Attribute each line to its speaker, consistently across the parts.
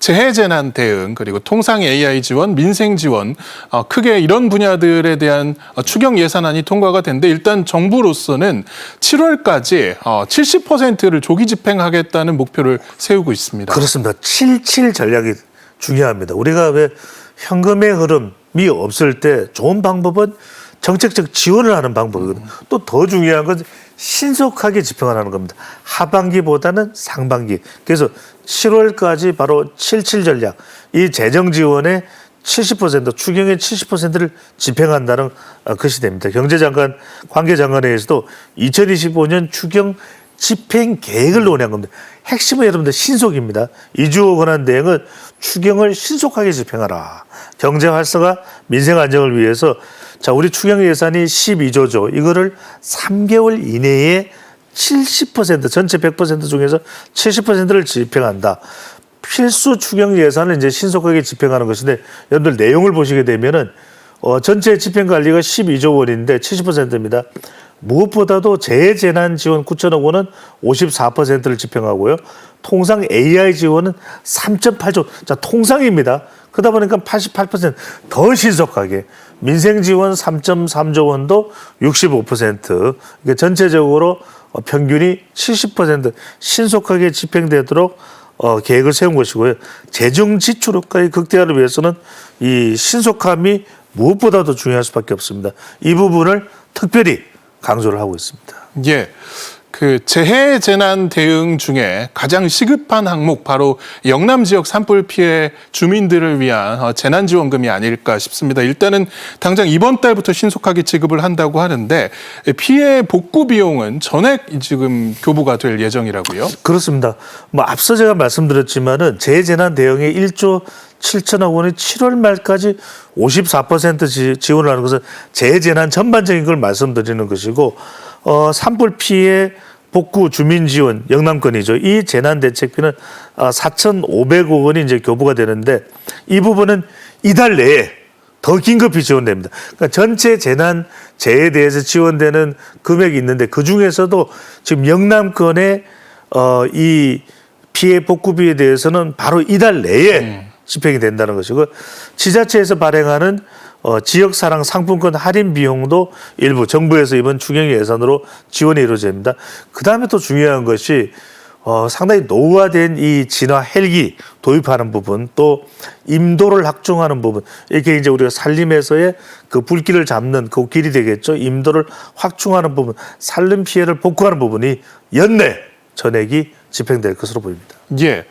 Speaker 1: 재해 재난 대응 그리고 통상 AI 지원, 민생 지원 어, 크게 이런 분야들에 대한 어, 추경 예산안이 통과가 됐는데 일단 정부로서는 7월까지 어, 70%를 조기 집행하겠다는 목표를 세우고 있습니다.
Speaker 2: 그렇습니다. 77 전략이 중요합니다. 우리가 왜 현금의 흐름이 없을 때 좋은 방법은 정책적 지원을 하는 방법이거든요. 또 더 중요한 건 신속하게 집행을 하는 겁니다. 하반기보다는 상반기. 그래서 7월까지 바로 77 전략, 이 재정 지원의 70% 추경의 70%를 집행한다는 어, 것이 됩니다. 경제장관 관계장관회에서도 2025년 추경 집행 계획을 논의한 겁니다. 핵심은 여러분들 신속입니다. 이주호 권한 대행은 추경을 신속하게 집행하라. 경제 활성화, 민생 안정을 위해서 자 우리 추경 예산이 12조죠. 이거를 3개월 이내에 70% 전체 100% 중에서 70%를 집행한다. 필수 추경 예산을 이제 신속하게 집행하는 것인데 여러분들 내용을 보시게 되면은 어, 전체 집행 관리가 12조 원인데 70%입니다. 무엇보다도 재해재난 지원 9천억 원은 54%를 집행하고요. 통상 AI 지원은 3.8조. 자, 통상입니다. 그러다 보니까 88%더 신속하게 민생 지원 3.3조 원도 65%. 그러니까 전체적으로 어, 평균이 70% 신속하게 집행되도록 어, 계획을 세운 것이고요. 재정 지출 효과의 극대화를 위해서는 이 신속함이 무엇보다도 중요할 수밖에 없습니다. 이 부분을 특별히 강조를 하고 있습니다.
Speaker 1: 예. 그 재해 재난 대응 중에 가장 시급한 항목 바로 영남 지역 산불 피해 주민들을 위한 어, 재난 지원금이 아닐까 싶습니다. 일단은 당장 이번 달부터 신속하게 지급을 한다고 하는데 피해 복구 비용은 전액 지금 교부가 될 예정이라고요.
Speaker 2: 그렇습니다. 뭐 앞서 제가 말씀드렸지만은 재재난 대응에 1조 7천억 원이 7월 말까지 54% 지, 지원을 하는 것은 재재난 전반적인 걸 말씀드리는 것이고 어, 산불 피해 복구 주민 지원 영남권이죠. 이 재난 대책비는 아, 4,500억 원이 이제 교부가 되는데 이 부분은 이달 내에 더 긴급히 지원됩니다. 그러니까 전체 재난 재해에 대해서 지원되는 금액이 있는데 그 중에서도 지금 영남권의 어, 이 피해 복구비에 대해서는 바로 이달 내에 집행이 된다는 것이고 지자체에서 발행하는 어, 지역 사랑 상품권 할인 비용도 일부 정부에서 이번 추경 예산으로 지원이 이루어집니다. 그 다음에 또 중요한 것이 어, 상당히 노후화된 이 진화 헬기 도입하는 부분 또 임도를 확충하는 부분 이렇게 이제 우리가 살림에서의 그 불길을 잡는 그 길이 되겠죠. 임도를 확충하는 부분 산림 피해를 복구하는 부분이 연내 전액이 집행될 것으로 보입니다.
Speaker 1: 예.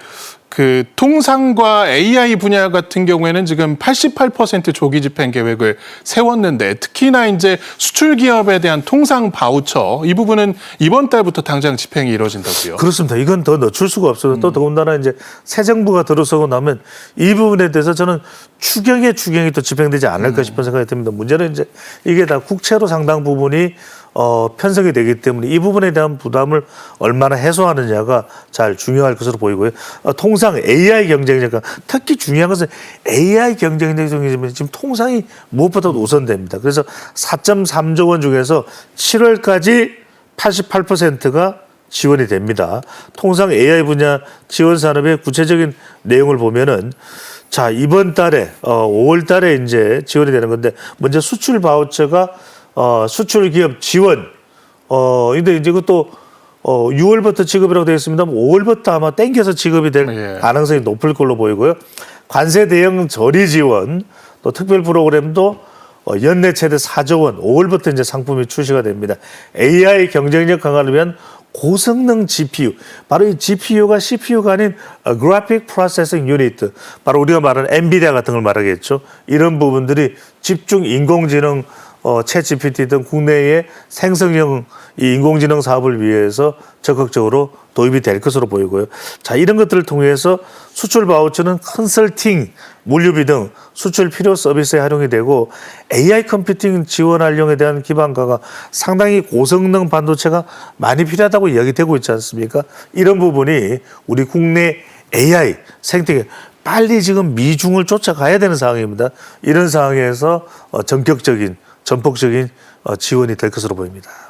Speaker 1: 그 통상과 AI 분야 같은 경우에는 지금 88% 조기 집행 계획을 세웠는데 특히나 이제 수출 기업에 대한 통상 바우처 이 부분은 이번 달부터 당장 집행이 이루어진다고요.
Speaker 2: 그렇습니다. 이건 더 늦출 수가 없어요. 또 더군다나 이제 새 정부가 들어서고 나면 이 부분에 대해서 저는 추경의 추경이 또 집행되지 않을까 싶은 생각이 듭니다. 문제는 이제 이게 다 국채로 상당 부분이 어, 편성이 되기 때문에 이 부분에 대한 부담을 얼마나 해소하느냐가 잘 중요할 것으로 보이고요. 어, 통상 AI 경쟁력, 특히 중요한 것은 AI 경쟁력 중이지만 지금 통상이 무엇보다도 우선됩니다. 그래서 4.3조 원 중에서 7월까지 88%가 지원이 됩니다. 통상 AI 분야 지원 산업의 구체적인 내용을 보면은 자 이번 달에 어 5월 달에 이제 지원이 되는 건데 먼저 수출 바우처가 어 수출 기업 지원 어 근데 이제 그것도 어 6월부터 지급이라고 되어 있습니다. 5월부터 아마 땡겨서 지급이 될
Speaker 1: 예.
Speaker 2: 가능성이 높을 걸로 보이고요. 관세 대형 저리 지원 또 특별 프로그램도 어, 연내 최대 4조 원 5월부터 이제 상품이 출시가 됩니다. AI 경쟁력 강화를 위한 고성능 GPU 바로 이 GPU가 CPU가 아닌 어, Graphic Processing Unit 바로 우리가 말하는 엔비디아 같은 걸 말하겠죠. 이런 부분들이 집중 인공지능 어, 챗 GPT 등 국내의 생성형 이 인공지능 사업을 위해서 적극적으로 도입이 될 것으로 보이고요. 자, 이런 것들을 통해서 수출 바우처는 컨설팅, 물류비 등 수출 필요 서비스에 활용이 되고 AI 컴퓨팅 지원 활용에 대한 기반가가 상당히 고성능 반도체가 많이 필요하다고 이야기되고 있지 않습니까? 이런 부분이 우리 국내 AI 생태계 빨리 지금 미중을 쫓아가야 되는 상황입니다. 이런 상황에서 어, 전격적인 전폭적인 어, 지원이 될 것으로 보입니다.